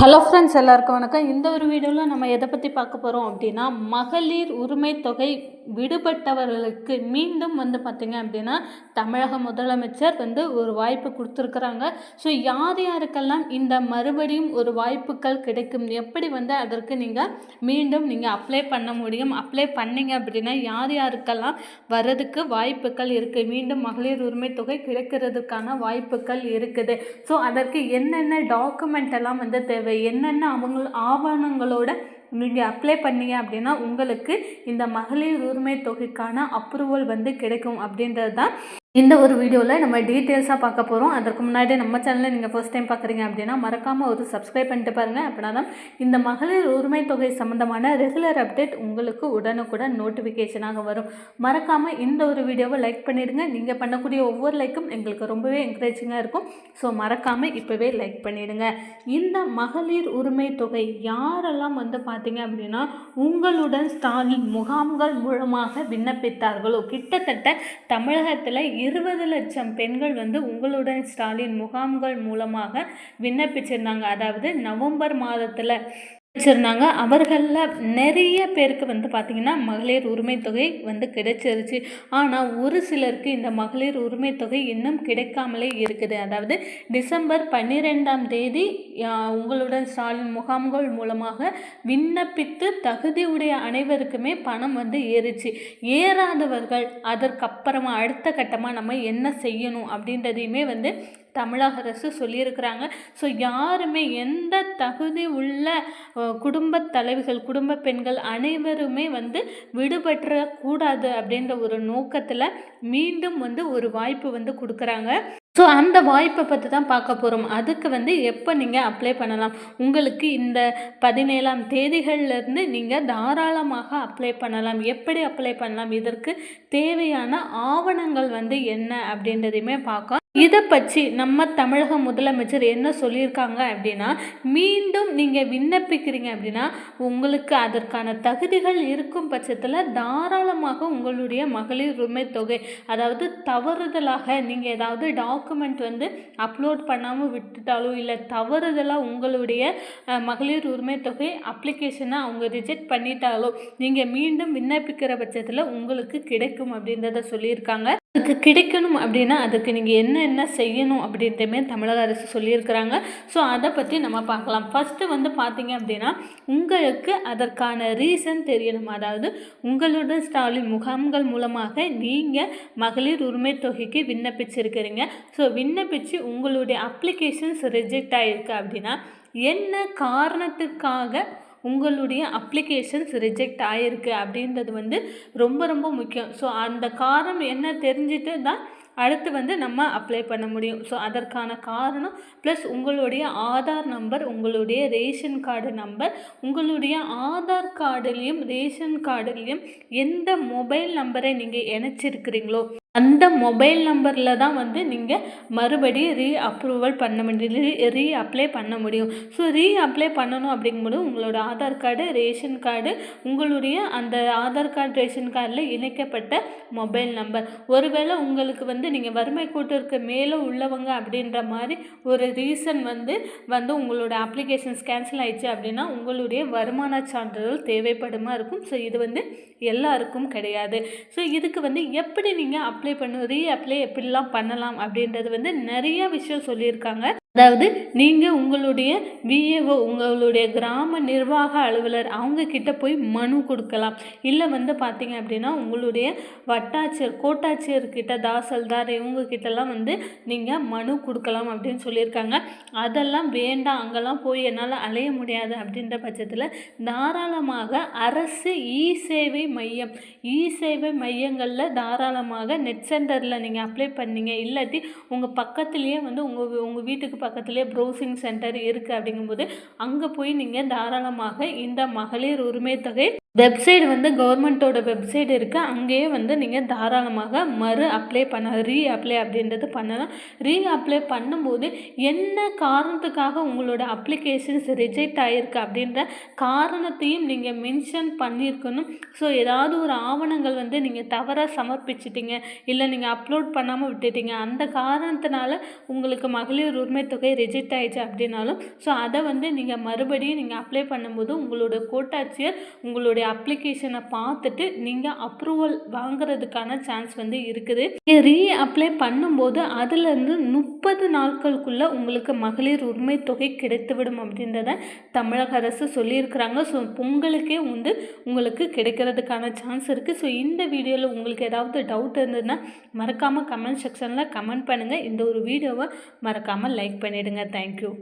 Hello friends எல்லாருக்கும் வணக்கம். இந்த ஒரு வீடியோவில் நம்ம எதை பற்றி பார்க்க போகிறோம் அப்படின்னா மகளிர் உரிமை தொகை விடுபட்டவர்களுக்கு மீண்டும் வந்து பார்த்திங்க அப்படின்னா தமிழக முதலமைச்சர் வந்து ஒரு வாய்ப்பு கொடுத்துருக்குறாங்க. ஸோ யார் யாருக்கெல்லாம் இந்த மறுபடியும் ஒரு வாய்ப்புகள் கிடைக்கும்? எப்படி வந்து அதற்கு நீங்கள் மீண்டும் நீங்கள் அப்ளை பண்ண முடியும்? அப்ளை பண்ணீங்க அப்படின்னா யார் யாருக்கெல்லாம் வர்றதுக்கு வாய்ப்புகள் இருக்குது மீண்டும் மகளிர் உரிமை தொகை கிடைக்கிறதுக்கான வாய்ப்புகள் இருக்குது. ஸோ அதற்கு என்னென்ன டாக்குமெண்ட் எல்லாம் வந்து தேவை? என்னென்ன அவங்க ஆவணங்களோட நீங்கள் அப்ளை பண்ணீங்க அப்படின்னா உங்களுக்கு இந்த மகளிர் உரிமை தொகைக்கான அப்ரூவல் வந்து கிடைக்கும் அப்படின்றது தான் இந்த ஒரு வீடியோவில் நம்ம டீட்டெயில்ஸாக பார்க்க போகிறோம் அதற்கு முன்னாடி நம்ம சேனலில் நீங்கள் ஃபர்ஸ்ட் டைம் பார்க்குறீங்க அப்படின்னா மறக்காமல் ஒரு சப்ஸ்கிரைப் பண்ணிட்டு பாருங்கள் அப்படின்னா தான் இந்த மகளிர் உரிமை தொகை சம்மந்தமான ரெகுலர் அப்டேட் உங்களுக்கு உடனுக்குடன் நோட்டிஃபிகேஷனாக வரும். மறக்காமல் இந்த ஒரு வீடியோவை லைக் பண்ணிடுங்க. நீங்கள் பண்ணக்கூடிய ஒவ்வொரு லைக்கும் எங்களுக்கு ரொம்பவே என்கரேஜிங்காக இருக்கும். ஸோ மறக்காமல் இப்போவே லைக் பண்ணிடுங்க. இந்த மகளிர் உரிமை தொகை யாரெல்லாம் வந்து பார்த்தீங்க அப்படின்னா உங்களுடன் ஸ்டாலின் முகாம்கள் மூலமாக விண்ணப்பித்தார்களோ? கிட்டத்தட்ட தமிழகத்தில் இருபது லட்சம் பெண்கள் வந்து உங்களுடன் ஸ்டாலின் முகாம்கள் மூலமாக விண்ணப்பிச்சிருந்தாங்க. அதாவது நவம்பர் மாதத்தில் வச்சுருந்தாங்க அவர்களில் நிறைய பேருக்கு வந்து பார்த்திங்கன்னா மகளிர் உரிமை தொகை வந்து கிடைச்சிருச்சு. ஆனால் ஒரு சிலருக்கு இந்த மகளிர் உரிமை தொகை இன்னும் கிடைக்காமலே இருக்குது. அதாவது டிசம்பர் பன்னிரெண்டாம் தேதி உங்களுடன் ஸ்டாலின் முகாம்கள் மூலமாக விண்ணப்பித்து தகுதியுடைய அனைவருக்குமே பணம் வந்து ஏறிச்சு. ஏறாதவர்கள் அதற்கப்புறமா அடுத்த கட்டமாக நம்ம என்ன செய்யணும் அப்படின்றதையுமே வந்து தமிழக அரசு சொல்லியிருக்கிறாங்க. ஸோ யாருமே எந்த தகுதி உள்ள குடும்ப தலைவிகள் குடும்ப பெண்கள் அனைவருமே வந்து விடுபட்டுறக்கூடாது அப்படின்ற ஒரு நோக்கத்தில் மீண்டும் வந்து ஒரு வாய்ப்பு வந்து கொடுக்குறாங்க. ஸோ அந்த வாய்ப்பை பற்றி தான் பார்க்க போகிறோம் அதுக்கு வந்து எப்போ நீங்கள் அப்ளை பண்ணலாம்? உங்களுக்கு இந்த பதினேழாம் தேதிகள்லேருந்து நீங்கள் தாராளமாக அப்ளை பண்ணலாம். எப்படி அப்ளை பண்ணலாம்? இதற்கு தேவையான ஆவணங்கள் வந்து என்ன அப்படின்றதையுமே பார்க்க இதை பற்றி நம்ம தமிழக முதலமைச்சர் என்ன சொல்லியிருக்காங்க அப்படின்னா மீண்டும் நீங்கள் விண்ணப்பிக்கிறீங்க அப்படின்னா உங்களுக்கு அதற்கான தகுதிகள் இருக்கும் பட்சத்தில் தாராளமாக உங்களுடைய மகளிர் உரிமை தொகை அதாவது தவறுதலாக நீங்கள் ஏதாவது டாக்குமெண்ட் வந்து அப்லோட் பண்ணாமல் விட்டுட்டாலோ இல்லை தவறுதலாக உங்களுடைய மகளிர் உரிமை தொகை அப்ளிகேஷனை அவங்க ரிஜெக்ட் பண்ணிட்டாலோ நீங்கள் மீண்டும் விண்ணப்பிக்கிற பட்சத்தில் உங்களுக்கு கிடைக்கும் அப்படின்றத சொல்லியிருக்காங்க. அதுக்கு கிடைக்கணும் அப்படின்னா அதுக்கு நீங்கள் என்ன என்ன செய்யணும் அப்படின்றமே தமிழக அரசு சொல்லியிருக்கிறாங்க. ஸோ அதை பற்றி நம்ம பார்க்கலாம். ஃபஸ்ட்டு வந்து பார்த்தீங்க அப்படின்னா உங்களுக்கு அதற்கான ரீசன் தெரியணும். அதாவது உங்களோட ஸ்டாலின் முகாம்கள் மூலமாக நீங்கள் மகளிர் உரிமை தொகைக்கு விண்ணப்பிச்சிருக்கிறீங்க. ஸோ விண்ணப்பித்து உங்களுடைய அப்ளிகேஷன்ஸ் ரிஜெக்ட் ஆகிருக்கு அப்படின்னா என்ன காரணத்துக்காக உங்களுடைய அப்ளிகேஷன்ஸ் ரிஜெக்ட் ஆகிருக்கு அப்படின்றது வந்து ரொம்ப ரொம்ப முக்கியம். ஸோ அந்த காரணம் என்ன தெரிஞ்சுட்டு தான் அடுத்து வந்து நம்ம அப்ளை பண்ண முடியும். ஸோ அதற்கான காரணம் ப்ளஸ் உங்களுடைய ஆதார் நம்பர் உங்களுடைய ரேஷன் கார்டு நம்பர் உங்களுடைய ஆதார் கார்டுலேயும் ரேஷன் கார்டுலேயும் எந்த மொபைல் நம்பரை நீங்கள் இணைச்சிருக்கிறீங்களோ அந்த மொபைல் நம்பரில் தான் வந்து நீங்கள் மறுபடியும் ரீ அப்ரூவல் பண்ண முடியும். ரீ அப்ளை பண்ண முடியும். ஸோ ரீ அப்ளை பண்ணணும் அப்படிங்கும்போது உங்களோட ஆதார் கார்டு ரேஷன் கார்டு உங்களுடைய அந்த ஆதார் கார்டு ரேஷன் கார்டில் இணைக்கப்பட்ட மொபைல் நம்பர் ஒருவேளை உங்களுக்கு வந்து நீங்கள் வறுமை கூட்டிற்கு மேலே உள்ளவங்க அப்படின்ற மாதிரி ஒரு ரீசன் வந்து வந்து உங்களோட அப்ளிகேஷன்ஸ் கேன்சல் ஆயிடுச்சு அப்படின்னா உங்களுடைய வருமான சான்றிதழ் தேவைப்படுமா இருக்கும். ஸோ இது வந்து எல்லாருக்கும் கிடையாது. ஸோ இதுக்கு வந்து எப்படி நீங்கள் அப்ளை பண்ணும் ரீ அப்ளை எப்படிலாம் பண்ணலாம் அப்படின்றது வந்து நிறைய விஷயம் சொல்லியிருக்காங்க. அதாவது நீங்கள் உங்களுடைய விஏஓ உங்களுடைய கிராம நிர்வாக அலுவலர் அவங்கக்கிட்ட போய் மனு கொடுக்கலாம். இல்லை வந்து பார்த்தீங்க அப்படின்னா உங்களுடைய வட்டாட்சியர் கோட்டாட்சியர்கிட்ட தாசல்தார் இவங்கக்கிட்டலாம் வந்து நீங்கள் மனு கொடுக்கலாம் அப்படின்னு சொல்லியிருக்காங்க. அதெல்லாம் வேண்டாம் அங்கெல்லாம் போய் என்னால் அலைய முடியாது அப்படின்ற பட்சத்தில் தாராளமாக அரசு இ சேவை மையம் இ சேவை மையங்களில் தாராளமாக நெட் சென்டரில் நீங்கள் அப்ளை பண்ணீங்க. இல்லாட்டி உங்கள் பக்கத்துலேயே வந்து உங்கள் உங்கள் வீட்டுக்கு பக்கத்துலேயே ப்ரௌசிங் சென்டர் இருக்குது அப்படிங்கும்போது அங்கே போய் நீங்கள் தாராளமாக இந்த மகளிர் உரிமை தொகை வெப்சைட் வந்து கவர்மெண்ட்டோட வெப்சைட் இருக்குது அங்கேயே வந்து நீங்கள் தாராளமாக மறு அப்ளை பண்ணலாம் ரீ அப்ளை அப்படின்றது பண்ணலாம். ரீ அப்ளை பண்ணும்போது என்ன காரணத்துக்காக உங்களோட அப்ளிகேஷன்ஸ் ரிஜெக்ட் ஆகிருக்கு அப்படின்ற காரணத்தையும் நீங்கள் மென்ஷன் பண்ணியிருக்கணும். ஸோ ஏதாவது ஒரு ஆவணங்கள் வந்து நீங்கள் தவறாக சமர்ப்பிச்சிட்டிங்க இல்லை நீங்கள் அப்லோட் பண்ணாமல் விட்டுட்டீங்க அந்த காரணத்தினால உங்களுக்கு மகளிர் உரிமை தொகை ரிஜெக்ட் ஆயிடுச்சு அப்படின்னாலும் ஸோ அதை வந்து நீங்கள் மறுபடியும் நீங்கள் அப்ளை பண்ணும்போது உங்களோட கோட்டாட்சியர் உங்களுடைய அப்ளிகேஷனை பார்த்துட்டு நீங்கள் அப்ரூவல் வாங்குறதுக்கான சான்ஸ் வந்து இருக்குது. ரீ அப்ளை பண்ணும்போது அதுலேருந்து முப்பது நாட்களுக்குள்ளே உங்களுக்கு மகளிர் உரிமை தொகை கிடைத்துவிடும் அப்படின்றத தமிழக அரசு சொல்லியிருக்கிறாங்க. ஸோ பொங்கலுக்கே வந்து உங்களுக்கு கிடைக்கிறதுக்கான சான்ஸ் இருக்குது ஸோ இந்த வீடியோவில் உங்களுக்கு ஏதாவது டவுட் இருந்ததுன்னா மறக்காமல் கமெண்ட் செக்ஷனில் கமெண்ட் பண்ணுங்கள் இந்த ஒரு வீடியோவை மறக்காமல் லைக் பண்ணிவிடுங்க தேங்க்யூ